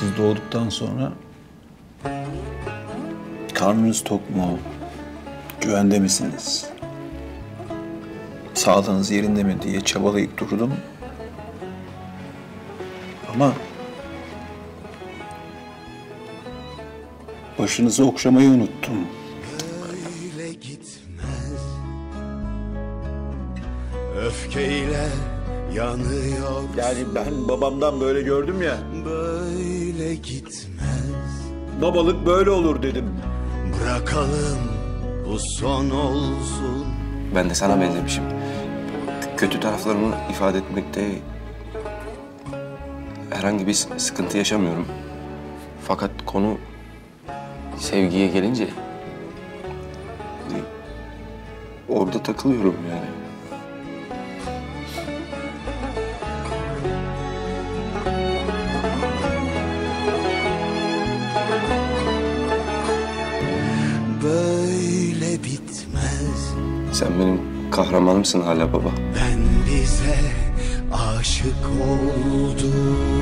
Siz doğduktan sonra karnınız tok mu? Güvende misiniz? Sağlığınız yerinde mi diye çabalayıp durdum. Ama başınızı okşamayı unuttum. Böyle gitmez Öfkeyle yanıyor Yani ben babamdan böyle gördüm ya. Böyle gitmez Babalık böyle olur dedim. Bırakalım bu son olsun Ben de sana benzemişim. Kötü taraflarımı ifade etmekte herhangi bir sıkıntı yaşamıyorum. Fakat konu sevgiye gelince orada takılıyorum yani. Böyle bitmez Sen benim kahramanımsın hala baba. Ben bize aşık oldum